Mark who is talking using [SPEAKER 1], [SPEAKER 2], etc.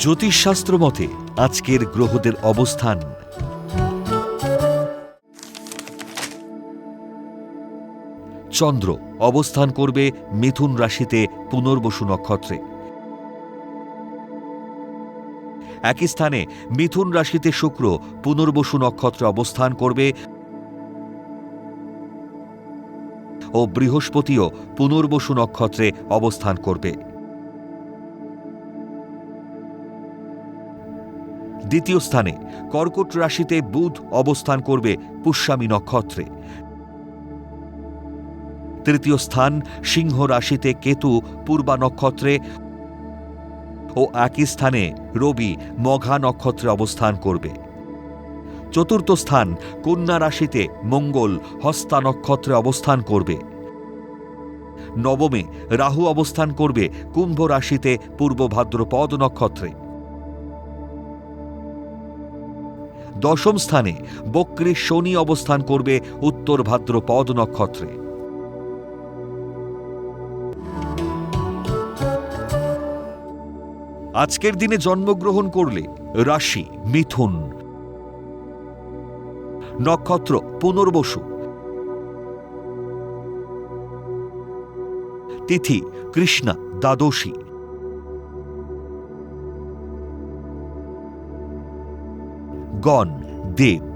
[SPEAKER 1] জ্যোতিষশাস্ত্র মতে, আজকের গ্রহদের অবস্থান। চন্দ্র অবস্থান করবে মিথুন রাশিতে পুনর্বসু নক্ষত্রে। একই স্থানে মিথুন রাশিতে শুক্র পুনর্বসু নক্ষত্রে অবস্থান করবে ও বৃহস্পতিও পুনর্বসু নক্ষত্রে অবস্থান করবে। দ্বিতীয় স্থানে কর্কট রাশিতে বুধ অবস্থান করবে পুষ্যামী নক্ষত্রে। তৃতীয় স্থান সিংহ রাশিতে কেতু পূর্বা নক্ষত্রে ও একই স্থানে রবি মঘা নক্ষত্রে অবস্থান করবে। চতুর্থ স্থান কন্যা রাশিতে মঙ্গল হস্তা নক্ষত্রে অবস্থান করবে। নবমে রাহু অবস্থান করবে কুম্ভ রাশিতে পূর্ব ভাদ্রপদ নক্ষত্রে। দশম স্থানে বক্রী শনি অবস্থান করবে উত্তর ভাদ্রপদ নক্ষত্রে। আজকের দিনে জন্মগ্রহণ করলে রাশি মিথুন। নক্ষত্র পুনর্বসু। তিথি কৃষ্ণা দ্বাদশী। Gone de